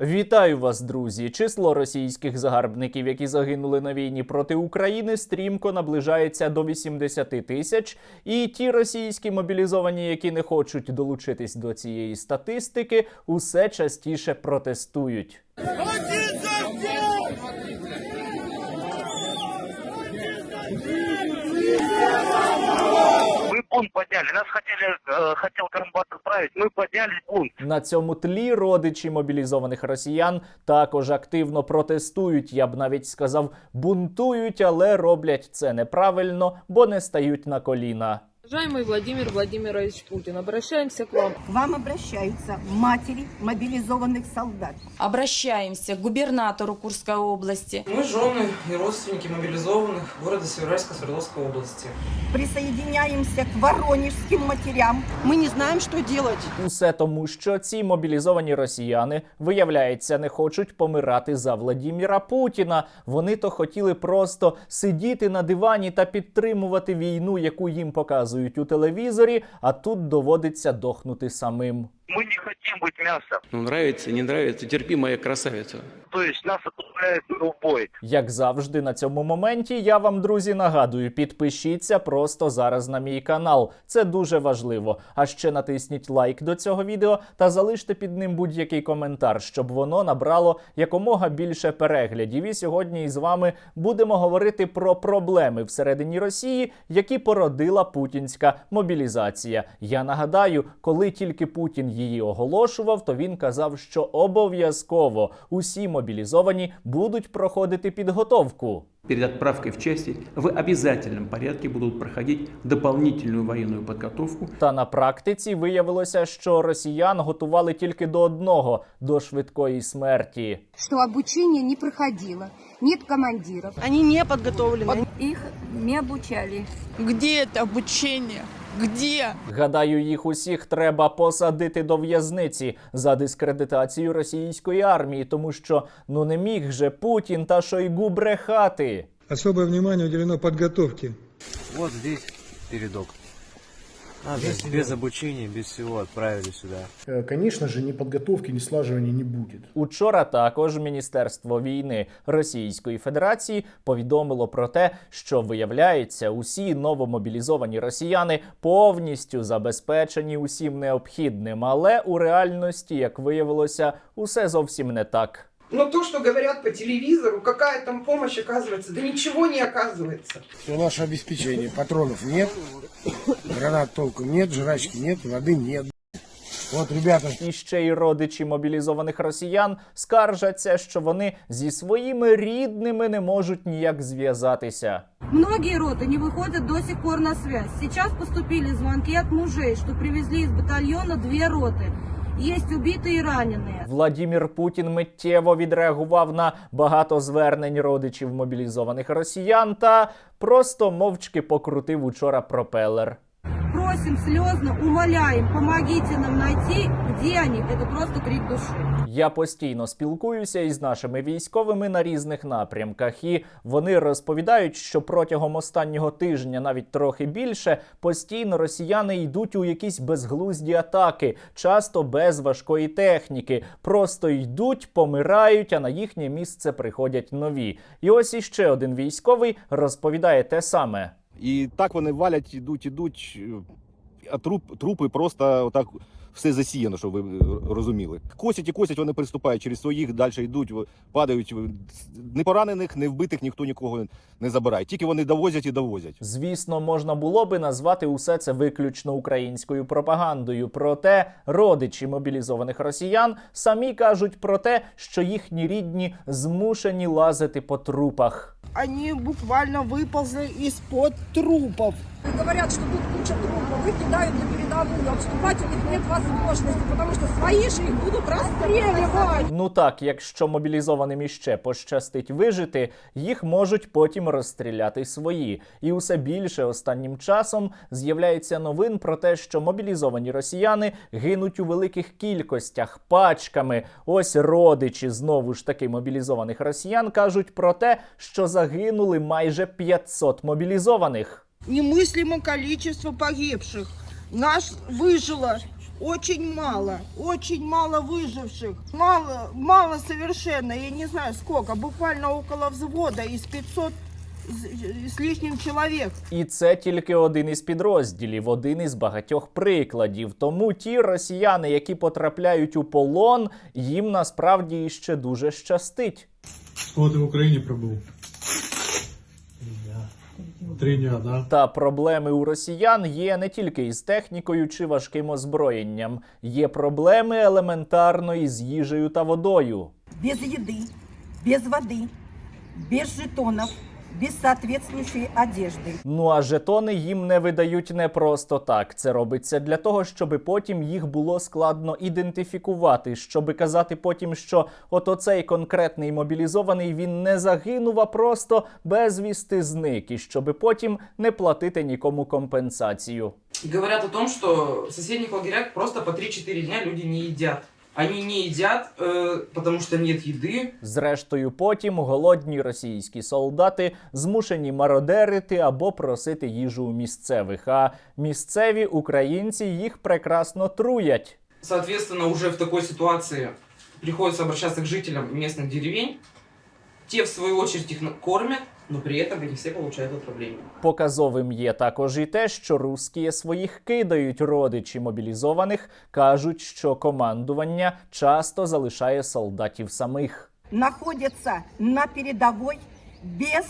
Вітаю вас, друзі! Число російських загарбників, які загинули на війні проти України, стрімко наближається до 80 тисяч. І ті російські мобілізовані, які не хочуть долучитись до цієї статистики, усе частіше протестують бунт подняли. Нас хотели, э, хотел Карамбат отправить. Мы подняли бунт. На цьому тлі родичі мобілізованих росіян також активно протестують. Я б навіть сказав, бунтують, але роблять це неправильно, бо не стають на коліна. Уважаемый Владимир Владимирович Путин, обращаемся к вам. К вам обращаются матери мобилизованных солдат. Обращаемся к губернатору Курской области. Мы жены и родственники мобилизованных города Северайска Свердловской области. Присоединяемся к воронежским матерям. Мы не знаем, что делать. Усе тому, що ці мобілізовані росіяни, виявляється, не хочуть помирати за Владіміра Путіна. Вони то хотіли просто сидіти на дивані та підтримувати війну, яку їм показують у телевізорі, а тут доводиться дохнути самим. Мы не хотим быть мясом. Ну, нравится, не нравится, терпи, моя красавица. То есть нас отправляют в бой. Як завжди, на цьому моменті я вам, друзі, нагадую, підпишіться просто зараз на мій канал. Це дуже важливо. А ще натисніть лайк до цього відео та залиште під ним будь-який коментар, щоб воно набрало якомога більше переглядів. І сьогодні із вами будемо говорити про проблеми всередині Росії, які породила путінська мобілізація. Я нагадаю, коли тільки Путін її оголошував, то він казав, що обов'язково усі мобілізовані будуть проходити підготовку. Перед отправкой в части в обязательном порядке будут проходить дополнительную военную подготовку. Та на практиці виявилося, що росіян готували тільки до одного до швидкої смерті. что обучение не проходило, нет командиров. Они не подготовлены. Их не обучали. Где это обучение? Где? Гадаю, їх усіх треба посадити до в'язниці за дискредитацію російської армії, тому що ну не міг же Путін та Шойгу брехати. Особое внимание уделено подготовке. Вот здесь передок. А, без, без обучения, без всего отправили сюда. Конечно же, ни подготовки, ни слаживания не будет. Учора також Міністерство війни Російської Федерації повідомило про те, що виявляється, усі новомобілізовані росіяни повністю забезпечені усім необхідним, але у реальності, як виявилося, усе зовсім не так. Но то, что говорят по телевизору, какая там помощь оказывается, да ничего не оказывается. Все наше обеспечение. Патронов нет, гранат толком нет, жрачки нет, воды нет. Вот, ребята, І ще й родичі мобілізованих росіян скаржаться, що вони зі своїми рідними не можуть ніяк зв'язатися. Многие роты не выходят до сих пор на связь. Сейчас поступили звонки от мужей, что привезли из батальона две роты. Есть убиті і ранені. Владімір Путін миттєво відреагував на багато звернень родичів мобілізованих росіян та просто мовчки покрутив учора пропелер. Просим слезно, умоляем, помогите нам найти, где они. Это просто крик души. Я постійно спілкуюся із нашими військовими на різних напрямках, і вони розповідають, що протягом останнього тижня, навіть трохи більше, постійно росіяни йдуть у якісь безглузді атаки, часто без важкої техніки. Просто йдуть, помирають, а на їхнє місце приходять нові. І ось іще один військовий розповідає те саме. І так вони валять, ідуть, ідуть, а труп, трупи просто отак все засіяно, щоб ви е, розуміли. Косять і косять, вони приступають через своїх, далі йдуть, падають. Не поранених, не вбитих ніхто нікого не забирає. Тільки вони довозять і довозять. Звісно, можна було би назвати усе це виключно українською пропагандою. Проте родичі мобілізованих росіян самі кажуть про те, що їхні рідні змушені лазити по трупах. Они буквально выползли из-под трупов. Говорят, что тут куча трупов, их кидают на передовую. Отступать у них нет возможности, потому что свои же их будут расстреливать. Ну так, якщо мобілізованим іще пощастить вижити, їх можуть потім розстріляти свої. І усе більше останнім часом з'являється новин про те, що мобілізовані росіяни гинуть у великих кількостях, пачками. Ось родичі знову ж таки мобілізованих росіян кажуть про те, що загинули майже 500 мобілізованих Немыслимое количество погибших. Нас выжило Очень мало, очень мало выживших. Мало, мало совершенно, я не знаю сколько, буквально около взвода из 500 с- с лишним человек. І це тільки один із підрозділів, один із багатьох прикладів. Тому ті росіяни, які потрапляють у полон, їм насправді іще дуже щастить. Сколько ты в Украине пробыл? Три дня, да? Та проблеми у росіян є не тільки із технікою чи важким озброєнням, є проблеми елементарно із їжею та водою. Без їди, без води, без жетонов, без соответствующей одежды. Ну а жетони їм не видають не просто так. Це робиться для того, щоб потім їх було складно ідентифікувати, щоб казати потім, що от оцей конкретний мобілізований він не загинув, а просто безвісти зник, і щоб потім не платити нікому компенсацію. И говорят о том, что в соседних лагерях просто по 3-4 дня люди не едят. Они не едят, э, потому что нет еды. Зрештою, потім голодні російські солдати змушені мародерити або просити їжу у місцевих. А місцеві українці їх прекрасно труять. Соответственно, уже в такой ситуации приходится обращаться к жителям местных деревень. Те, в свою очередь, их на- кормят, но при этом они все получают отравление. Показовим є також і те, що русські своїх кидають родичі мобілізованих, кажуть, що командування часто залишає солдатів самих. Находяться на передовій без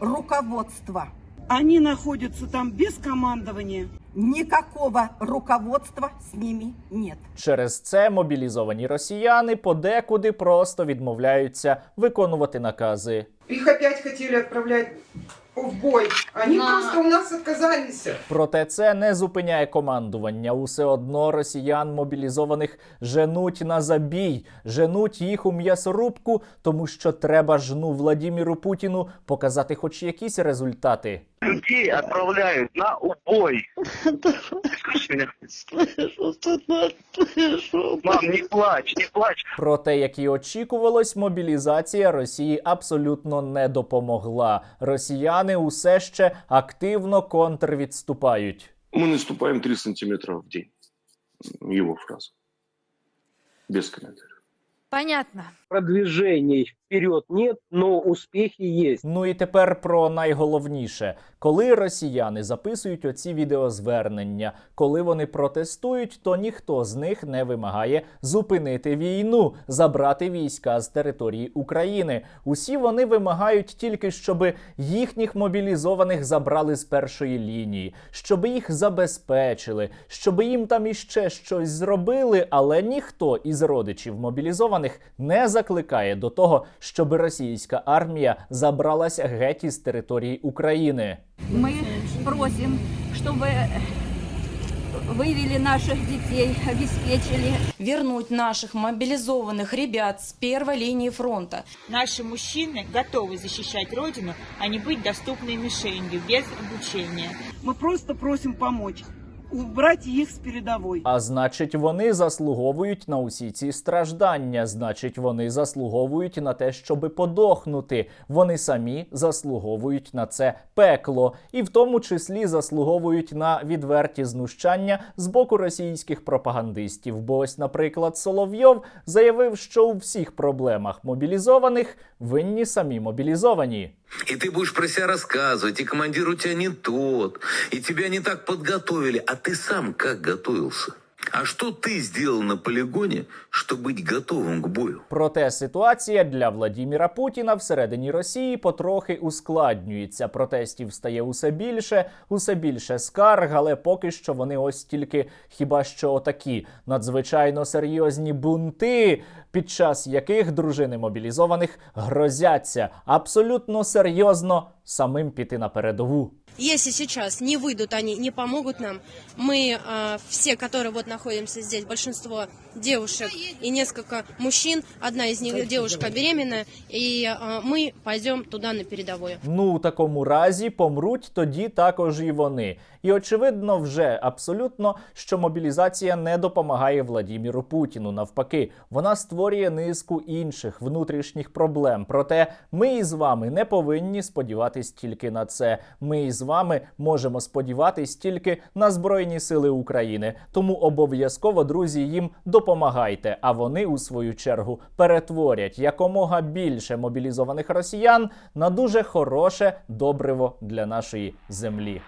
руководства. Они находятся там без командования. Никакого руководства с ними нет. Через це мобілізовані росіяни подекуди просто відмовляються виконувати накази. Их опять хотели отправлять в бой. Они просто у нас отказались. Проте це не зупиняє командування. Усе одно росіян мобілізованих женуть на забій, женуть їх у м'ясорубку, тому що треба жну Владіміру Путіну показати хоч якісь результати Людей отправляют на убой. Ты слышишь меня? Мам, не плачь, не плачь. Проте, як і очікувалось, мобілізація Росії абсолютно не допомогла. Росіяни усе ще активно контрвідступають. Мы наступаем 3 сантиметра в день. Его фраза. Без комментариев. Понятно. Продвижений вперед нет, но успехи есть. Ну і тепер про найголовніше: коли росіяни записують оці відеозвернення, коли вони протестують, то ніхто з них не вимагає зупинити війну, забрати війська з території України. Усі вони вимагають тільки, щоб їхніх мобілізованих забрали з першої лінії, щоб їх забезпечили, щоб їм там іще щось зробили, але ніхто із родичів мобілізованих не закликає до того, щоб російська армія забралася геть із території України. Мы просим, чтобы вывели наших детей, обеспечили. Вернуть наших мобилизованных ребят с первой линии фронта. Наши мужчины готовы защищать Родину, а не быть доступной мишенью без обучения. Мы просто просим помочь, убрать их с передовой. А значить, вони заслуговують на усі ці страждання. Значить, вони заслуговують на те, щоби подохнути. Вони самі заслуговують на це пекло, і в тому числі заслуговують на відверті знущання з боку російських пропагандистів. Бо ось, наприклад, Соловйов заявив, що у всіх проблемах мобілізованих винні самі мобілізовані. И ты будешь про себя рассказывать, и командир у тебя не тот, и тебя не так подготовили. А ты сам как готовился? А что ты сделал на полигоне, чтобы быть готовым к бою? Проте ситуація для Владіміра Путіна всередині Росії потрохи ускладнюється. Протестів стає усе більше, усе більше скарг, але поки що вони ось тільки хіба що отакі надзвичайно серйозні бунти, під час яких дружини мобілізованих грозяться абсолютно серйозно самим піти на передову. Если сейчас не выйдут они, не помогут нам, мы э, все, которые вот находимся здесь, большинство девушек и несколько мужчин, одна из них девушка беременная, и э, мы пойдем туда на передовую. Ну, у такому разі помруть тоді також і вони. І очевидно, вже абсолютно, що мобілізація не допомагає Владіміру Путіну. Навпаки, вона створює низку інших внутрішніх проблем. Проте ми із вами не повинні сподіватись тільки на це. Ми із з вами можемо сподіватись тільки на Збройні Сили України. Тому обов'язково, друзі, їм допомагайте. А вони у свою чергу перетворять якомога більше мобілізованих росіян на дуже хороше добриво для нашої землі.